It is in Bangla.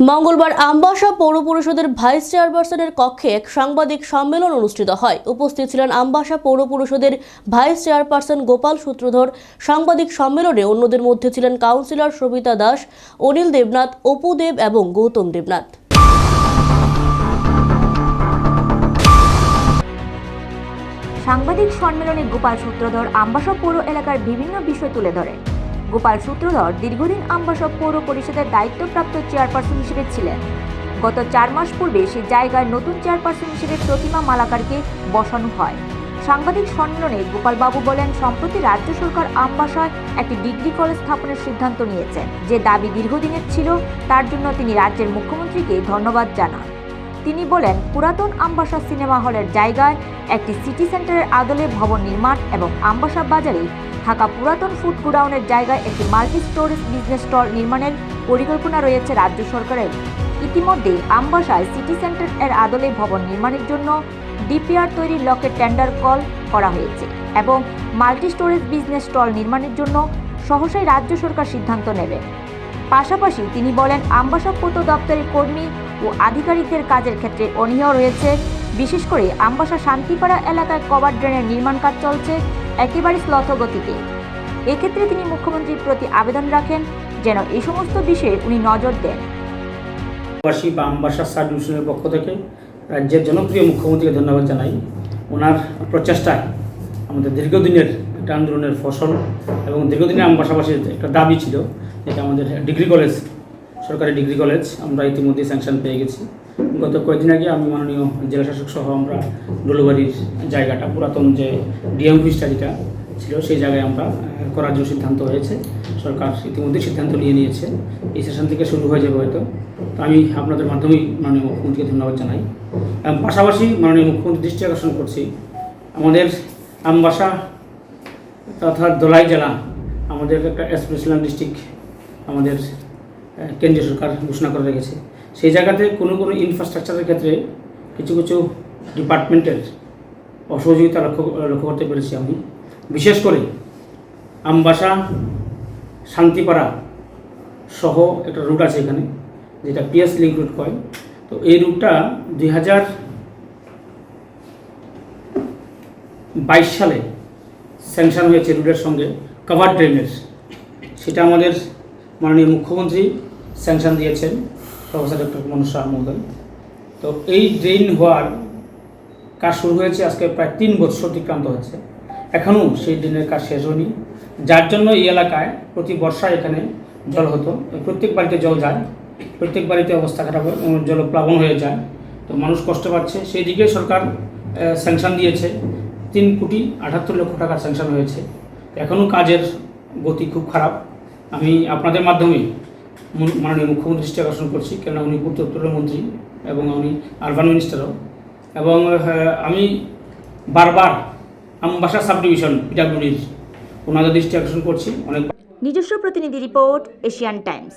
মঙ্গলবার আমবাসা পৌর পরিষদের ভাইস চেয়ারপারসনের কক্ষে এক সাংবাদিক সম্মেলন অনুষ্ঠিত হয়। উপস্থিত ছিলেন আমবাসা পৌর পরিষদের ভাইস চেয়ারপারসন গোপাল সূত্রধর। সাংবাদিক সম্মেলনে অন্যদের মধ্যে ছিলেন কাউন্সিলর সবিতা দাস, অনিল দেবনাথ, অপু দেব এবং গৌতম দেবনাথ। সাংবাদিক সম্মেলনে গোপাল সূত্রধর আমবাসা পৌর এলাকার বিভিন্ন বিষয় তুলে ধরেন। গোপাল সূত্রধর দীর্ঘদিন আমবাসা পৌর পরিষদের দায়িত্বপ্রাপ্ত চেয়ারপারসন হিসেবে ছিলেন। গত চার মাস পূর্বে সে জায়গায় নতুন চেয়ারপারসন হিসেবে প্রতিমা মালাকারকে বসানো হয়। সাংবাদিক সম্মেলনে গোপালবাবু বলেন, সম্প্রতি রাজ্য সরকার আমবাসায় একটি ডিগ্রি কলেজ স্থাপনের সিদ্ধান্ত নিয়েছেন যে দাবি দীর্ঘদিনের ছিল, তার জন্য তিনি রাজ্যের মুখ্যমন্ত্রীকে ধন্যবাদ জানান। তিনি বলেন, পুরাতন আমবাসা সিনেমা হলের জায়গায় একটি সিটি সেন্টারের আদলে ভবন নির্মাণ এবং আমবাসা বাজারে থাকা পুরাতন ফুড গোডাউনের জায়গায় একটি মাল্টি স্টোরেজ বিজনেস স্টল নির্মাণের পরিকল্পনা রয়েছে রাজ্য সরকারের। ইতিমধ্যে আমবাসায় সিটি সেন্টার এর আদলে ভবন নির্মাণের জন্য ডিপিআর তৈরির লকের টেন্ডার কল করা হয়েছে এবং মাল্টি স্টোরেজ বিজনেস স্টল নির্মাণের জন্য সহসাই রাজ্য সরকার সিদ্ধান্ত নেবে। পাশাপাশি তিনি বলেন, আমবাসা পূর্ত দপ্তরের কর্মী ও আধিকারিকদের কাজের ক্ষেত্রে অনীহ রয়েছে। বিশেষ করে আমবাসা শান্তিপাড়া এলাকায় কভার ড্রেনের নির্মাণ কাজ চলছে একেবারে গতিতে। এক্ষেত্রে তিনি মুখ্যমন্ত্রীর প্রতি আবেদন রাখেন যেন এই সমস্ত বিষয়ে উনি নজর দেন। বাসী বা আমবাসা সাব ডিভিশনের পক্ষ থেকে রাজ্যের জনপ্রিয় মুখ্যমন্ত্রীকে ধন্যবাদ জানাই। ওনার প্রচেষ্টায় আমাদের দীর্ঘদিনের একটা আন্দোলনের ফসল এবং দীর্ঘদিনের আমবাসাবাসীর একটা দাবি ছিল যেটা আমাদের ডিগ্রি কলেজ, সরকারি ডিগ্রি কলেজ, আমরা ইতিমধ্যে স্যাংশন পেয়ে গেছি। গত কয়েকদিন আগে আমি মাননীয় জেলা শাসক সহ আমরা ডলুবাড়ির জায়গাটা, পুরাতন যে ডিএম অফিসটা যেটা ছিল, সেই জায়গায় আমরা করার জন্য সিদ্ধান্ত হয়েছে। সরকার ইতিমধ্যে সিদ্ধান্ত নিয়ে নিয়েছে। এই সেশন থেকে শুরু হয়ে যাবে হয়তো। তো আমি আপনাদের মাধ্যমেই মাননীয় মুখ্যমন্ত্রীকে ধন্যবাদ জানাই। এবং পাশাপাশি মাননীয় মুখ্যমন্ত্রী দৃষ্টি আকর্ষণ করছি। আমাদের আমবাসা তথা দোলাই জেলা, আমাদের একটা এসপেশাল ডিস্ট্রিক্ট আমাদের কেন্দ্রীয় সরকার ঘোষণা করে রেখেছে। সেই জায়গাতে কোনো কোনো ইনফ্রাস্ট্রাকচারের ক্ষেত্রে কিছু কিছু ডিপার্টমেন্টের অসহযোগিতা লক্ষ্য লক্ষ্য করতে পেরেছি আমি। বিশেষ করে আমবাসা, শান্তিপাড়া সহ একটা রুট আছে এখানে, যেটা পিএস লিঙ্ক রুট কয়। তো এই রুটটা দুই হাজার বাইশ সালে স্যাংশন হয়েছে রুটের সঙ্গে কভার ড্রেনের সেটা আমাদের মাননীয় মুখ্যমন্ত্রী স্যাংশন দিয়েছেন। প্রফেসর ডক্টর মনোজ শাহ তো এই ড্রেন হওয়ার কাজ শুরু হয়েছে আজকে প্রায় তিন বছর অতিক্রান্ত হয়েছে এখনও সেই ড্রেনের কাজ শেষ হয়নি। যার জন্য এই এলাকায় প্রতি বর্ষায় এখানে জল হতো। প্রত্যেক বাড়িতে জল যায় প্রত্যেক বাড়িতে অবস্থা খারাপ উম, জলপ্লাবন হয়ে যায়। তো মানুষ কষ্ট পাচ্ছে। সেই দিকে সরকার স্যাংশন দিয়েছে। তিন কোটি আটাত্তর লক্ষ টাকা স্যাংশন হয়েছে। এখনও কাজের গতি খুব খারাপ। আমি আপনাদের মাধ্যমে মাননীয় মুখ্যমন্ত্রী দৃষ্টি আকর্ষণ করছি, কেননা উনি পূর্ত মন্ত্রী এবং উনি আরবান মিনিস্টারও। এবং আমি বারবার আমবাসা সাব ডিভিশন পিডাব্লিউডির ওনাদের দৃষ্টি আকর্ষণ করছি। অনেক নিজস্ব প্রতিনিধি রিপোর্ট, এশিয়ান টাইমস।